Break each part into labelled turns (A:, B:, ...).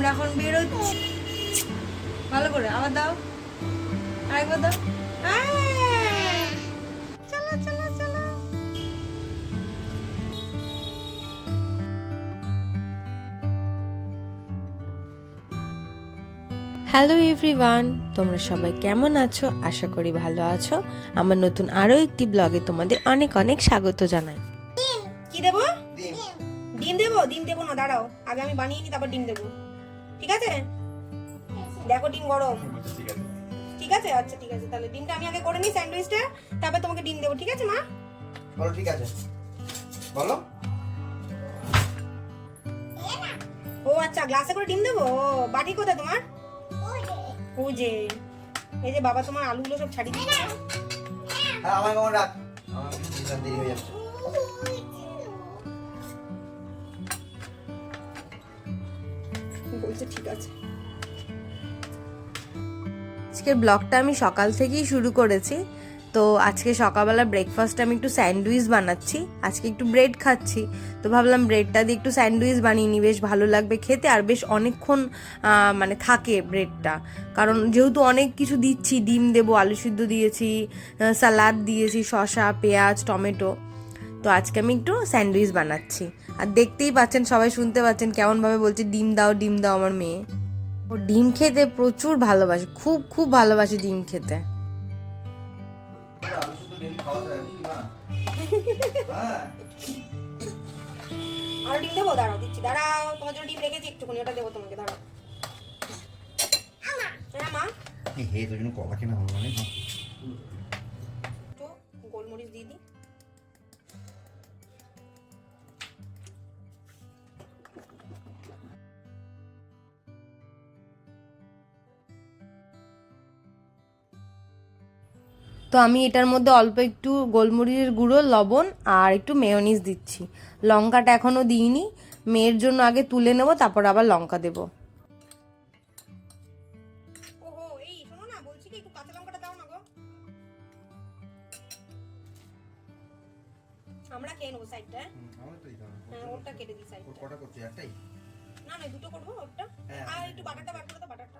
A: আমরা এখন বেরোচ্ছি। ভালো করে আবার দাও। আরেকবার দাও। হ্যাঁ। চলো চলো চলো। হ্যালো এভরিওয়ান তোমরা সবাই কেমন আছো? আশা করি ভালো আছো। আমার নতুন আরও একটি ব্লগে তোমাদের অনেক অনেক স্বাগত জানাই। কি দেবো? ডিম। দেবো? ডিম দেবো না দাঁড়াও। আগে আমি বানিয়ে নিই তারপর ডিম দেবো। ঠিক আছে? দেখো ডিম গরম। ঠিক আছে? আচ্ছা ঠিক আছে। তাহলে ডিমটা আমি আগে করে নিই স্যান্ডউইচটা তারপর তোমাকে ডিম দেবো। ঠিক আছে মা?
B: বলো ঠিক আছে। বলো।
A: ও আচ্ছা গ্লাসে করে ডিম দেবো? বাটি কোথায় তোমার? ও যে এই যে বাবা তোমার আলুগুলো সব ছাড়িয়ে দিচ্ছে।
B: হ্যাঁ আমার কেমন রাখ। আমার দেরি হয়ে যাচ্ছে।
A: বলছে ঠিক আছে। আজকের ব্লগটা আমি সকাল থেকেই শুরু করেছি। তো আজকে সকালবেলা ব্রেকফাস্ট আমি একটু স্যান্ডউইচ বানাচ্ছি। আজকে একটু ব্রেড খাচ্ছি। তো ভাবলাম ব্রেডটা দিয়ে একটু স্যান্ডউইচ বানিয়ে নিই। বেশ ভালো লাগবে খেতে আর বেশ অনেকক্ষণ মানে থাকে ব্রেডটা কারণ যেহেতু অনেক কিছু দিচ্ছি, ডিম দেবো, আলু সিদ্ধ দিয়েছি সালাদ দিয়েছি, শসা, পেঁয়াজ, টমেটো। তো আজকে আমি একটু স্যান্ডউইচ বানাচ্ছি। আর দেখতেই পাচ্ছেন সবাই শুনতে পাচ্ছেন কেমনভাবে বলছে ডিম দাও ডিম দাও আমার মেয়ে। ও ডিম খেতে প্রচুর ভালোবাসে খুব খুব ভালোবাসে ডিম খেতে। আর ডিম দেবো? দাঁড়াও দিচ্ছি। দাঁড়াও তোমার জন্য ডিম রেখেছি একটুখানি ওটা দেবো তোমাকে দাঁড়াও। হ্যাঁ মা
B: এই হে তোর জন্য কলা কেনা হলো মানে?
A: তো আমি এটার মধ্যে অল্প একটু গোলমরিচের গুঁড়ো লবণ আর একটু মেয়োনিজ দিচ্ছি। লঙ্কাটা এখনও দিইনি। মেয়ের জন্য আগে তুলে নেব তারপর আবার লঙ্কা দেব। ওহো এই শোনো না বলছি কি একটু কাঁচা লঙ্কাটা দাও না গো। আমরা খেয়ে নেব সাইডটা হ্যাঁ ওরটা কেটে দিই সাইড
B: ওর কটা করছে? একটাই?
A: না না দুটো করব ওরটা।
B: হ্যাঁ।
A: আর একটু বাটারটা বার করে দাও বাটারটা।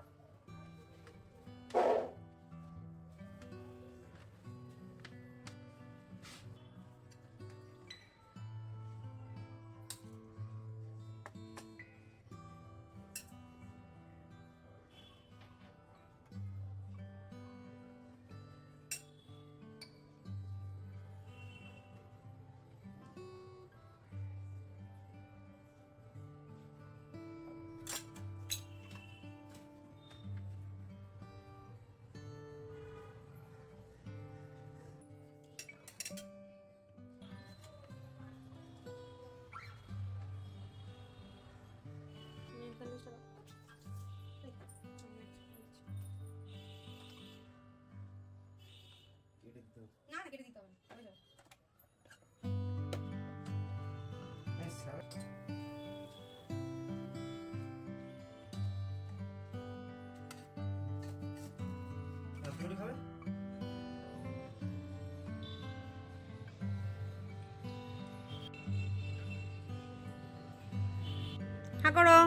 A: করো।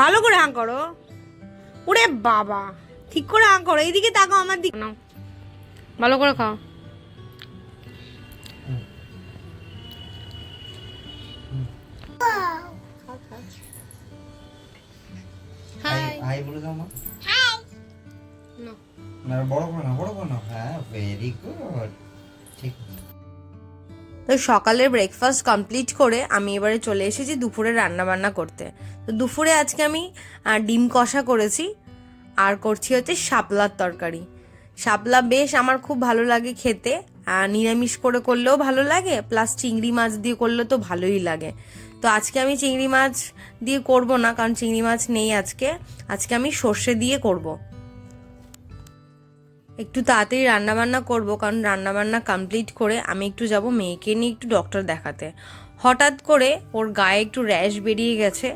A: ভালো করে হাঁ করো। ওরে বাবা ঠিক করে হাঁ করো। এইদিকে তাকাও আমার দিকে। নাও ভালো করে খাও।
B: হাই। হাই বলে দাও মা। না বড় করে না বড় করে না হ্যাঁ ভেরি গুড ঠিক।
A: তো সকালের ব্রেকফাস্ট কমপ্লিট করে আমি এবারে চলে এসেছি দুপুরে রান্না বান্না করতে। তো দুপুরে আজকে আমি ডিম কষা করেছি, আর করছি হচ্ছে শাপলার তরকারি। শাপলা বেশ আমার খুব ভালো লাগে খেতে আর নিরামিষ করে করলেও ভালো লাগে প্লাস চিংড়ি মাছ দিয়ে করলেও তো ভালোই লাগে। তো আজকে আমি চিংড়ি মাছ দিয়ে করব না, কারণ চিংড়ি মাছ নেই আজকে। আজকে আমি সর্ষে দিয়ে করব। একটু তাড়াতাড়ি রান্নাবান্না করব, কারণ রান্নাবান্না কমপ্লিট করে আমি একটু যাব মেয়েকে নিয়ে একটু ডক্টর দেখাতে। হঠাৎ করে ওর গায়ে একটু র্যাশ বেরিয়ে গেছে,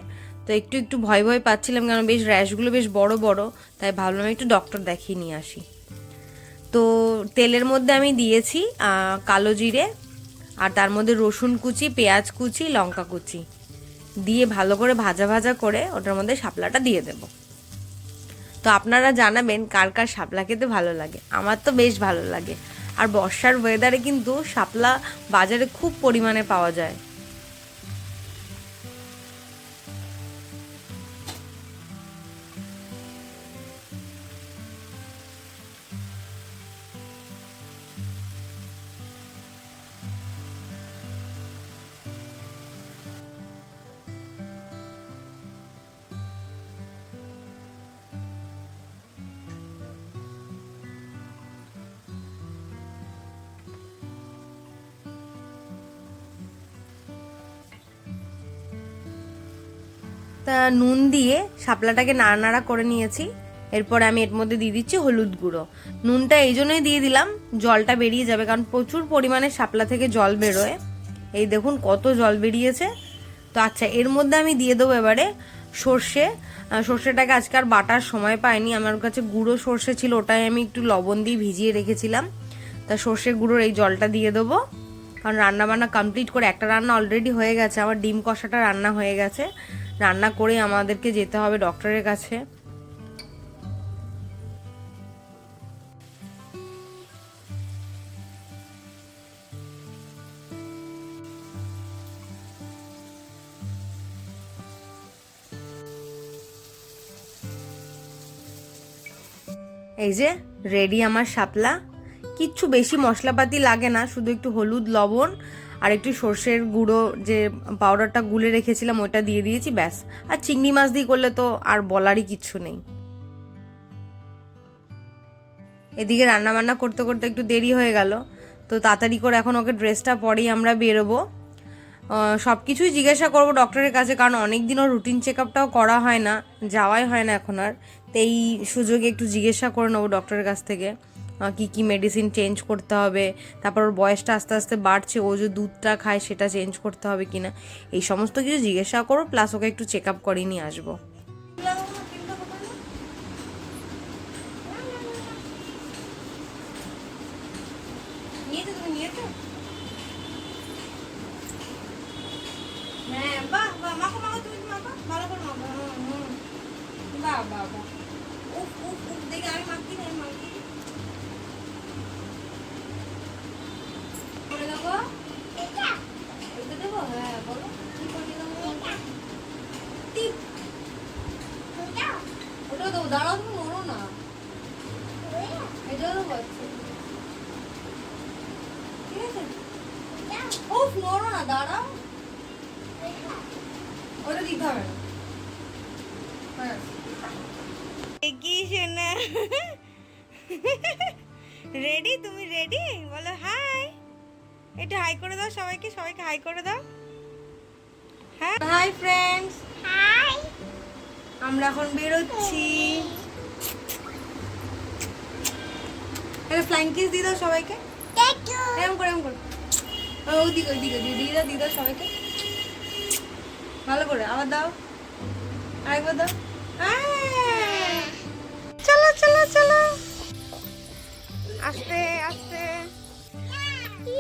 A: তো একটু একটু ভয় ভয় পাচ্ছিলাম, কারণ বেশ র্যাশগুলো বেশ বড় বড়, তাই ভাবলাম একটু ডক্টর দেখিয়ে নিয়ে আসি। তো তেলের মধ্যে আমি দিয়েছি কালো জিরে, আর তার মধ্যে রসুন কুচি, পেঁয়াজ কুচি, লঙ্কা কুচি। দিয়ে ভালো করে ভাজা ভাজা করে ওটার মধ্যে শাপলাটা দিয়ে দেব। তো আপনারা জানাবেন কার কার শাপলা খেতে ভালো লাগে। আমার তো বেশ ভালো লাগে। আর বর্ষার ওয়েদারে কিন্তু শাপলা বাজারে খুব পরিমাণে পাওয়া যায়। তা নুন দিয়ে শাপলাটাকে নাড়া নাড়া করে নিয়েছি। এরপর আমি এর মধ্যে দিয়ে দিচ্ছি হলুদ গুঁড়ো। নুনটা এই জন্যই দিয়ে দিলাম, জলটা বেরিয়ে যাবে, কারণ প্রচুর পরিমাণে শাপলা থেকে জল বেরোয়। এই দেখুন কত জল বেরিয়েছে। তো আচ্ছা এর মধ্যে আমি দিয়ে দেবো এবারে সর্ষে। সর্ষেটাকে আজকে আর বাটার সময় পাইনি, আমার কাছে গুঁড়ো সর্ষে ছিল, ওটাই আমি একটু লবণ দিয়ে ভিজিয়ে রেখেছিলাম। তা সর্ষে গুঁড়োর এই জলটা দিয়ে দেবো। কারণ রান্না বান্না কমপ্লিট করে, একটা রান্না অলরেডি হয়ে গেছে, আমার ডিম কষাটা রান্না হয়ে গেছে। রান্না করে আমাদেরকে যেতে হবে ডক্টরের কাছে। এই যে রেডি আমার শাপলা। কিচ্ছু বেশি মশলাপাতি লাগে না, শুধু একটু হলুদ, লবণ আর একটু সর্ষের গুঁড়ো যে পাউডারটা গুলে রেখেছিলাম ওটা দিয়ে দিয়েছি, ব্যাস। আর চিংড়ি মাছ দিয়ে করলে তো আর বলারই কিচ্ছু নেই। এদিকে রান্না বান্না করতে করতে একটু দেরি হয়ে গেল, তো তাড়াতাড়ি করে এখন ওকে ড্রেসটা পরেই আমরা বেরোবো। সব কিছুই জিজ্ঞাসা করব ডক্টরের কাছে, কারণ অনেক দিনও রুটিন চেক আপটাও করা হয় না, যাওয়াই হয় না এখন আর। তো এই সুযোগে একটু জিজ্ঞাসা করে নেব ডক্টরের কাছ থেকে। কি কি মেডিসিন চেঞ্জ করতে হবে, তারপর ওর বয়সটা আস্তে আস্তে বাড়ছে, ও যে দুধটা খায় সেটা চেঞ্জ করতে হবে কিনা, এই সমস্ত কিছু জিজ্ঞাসা করো প্লাস ওকে একটু চেক আপ করিয়ে নিয়ে আসব। হ্যাঁ বাহ উফ উফ উফ, দেখে, আমি মাখি না মাখি করে দেবো এটা দেবো হ্যাঁ বলো কি করে দেবো টিপ ওটা দেবো দাঁড়াও তুমি নড়ো না এটা দেবো আচ্ছা ঠিক আছে উফ নড়ো না দাঁড়াও। ওটা দিতে হবে। না হ্যাঁ। কি শোনা। রেডি তুমি রেডি বলো হাই একটু হাই করে দাও সবাইকে সবাইকে হাই করে দাও। হ্যাঁ। হাই ফ্রেন্ডস হাই আমরা এখন বেরোচ্ছি। ফ্লাইং কিস দিয়ে দাও সবাইকে এরকম করে এরকম করে ও, দাও সবাইকে। ভালো করে, আবার দাও। আরেকবার দাও। চলো চলো চলো। আস্তে আস্তে।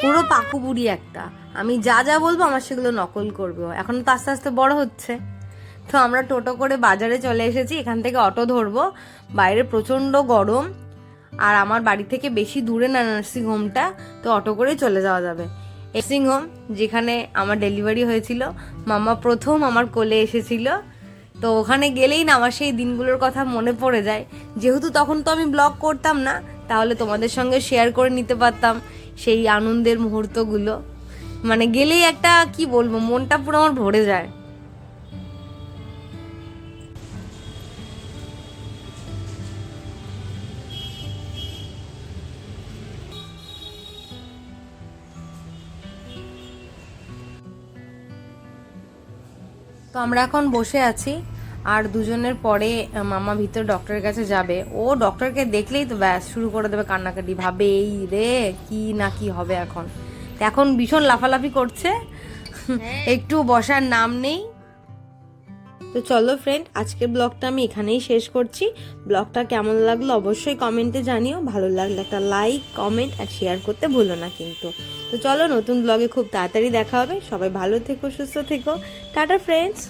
A: পুরো পাকু বুড়ি একটা। আমি যা যা বলব, আমার সেগুলো নকল করবে এখন তো আস্তে আস্তে বড় হচ্ছে। তো আমরা টোটো করে বাজারে চলে এসেছি। এখান থেকে অটো ধরবো। বাইরে প্রচণ্ড গরম। আর আমার বাড়ি থেকে বেশি দূরে না নার্সিং হোমটা তো অটো করেই চলে যাওয়া যাবে। নার্সিং হোম যেখানে আমার ডেলিভারি হয়েছিল। মামা প্রথম আমার কোলে এসেছিল। তো ওখানে গেলেই না আমার সেই দিনগুলোর কথা মনে পড়ে যায়। যেহেতু তখন তো আমি ব্লগ করতাম না, তাহলে তোমাদের সঙ্গে শেয়ার করে নিতে পারতাম সেই আনন্দের মুহূর্তগুলো। মানে গেলেই একটা, কি বলব, মনটা পুরো আমার ভরে যায়। আমরা এখন বসে আছি আর দুজনের পরে মামা ভিতর ডক্টরের কাছে যাবে। ও ডক্টরকে দেখলেই তো ব্যাস শুরু করে দেবে কান্নাকাটি। ভাবে এই রে কি না কি হবে এখন? এখন ভীষণ লাফালাফি করছে। একটু বসার নাম নেই। তো চলো ফ্রেন্ড আজকের ব্লগটা আমি এখানেই শেষ করছি। ব্লগটা কেমন লাগল অবশ্যই কমেন্টে জানিও। ভালো লাগলে একটা লাইক কমেন্ট আর শেয়ার করতে ভুলো না কিন্তু। তো চলো নতুন ব্লগে খুব তাড়াতাড়ি দেখা হবে। সবাই ভালো থেকো, সুস্থ থেকো। Tata friends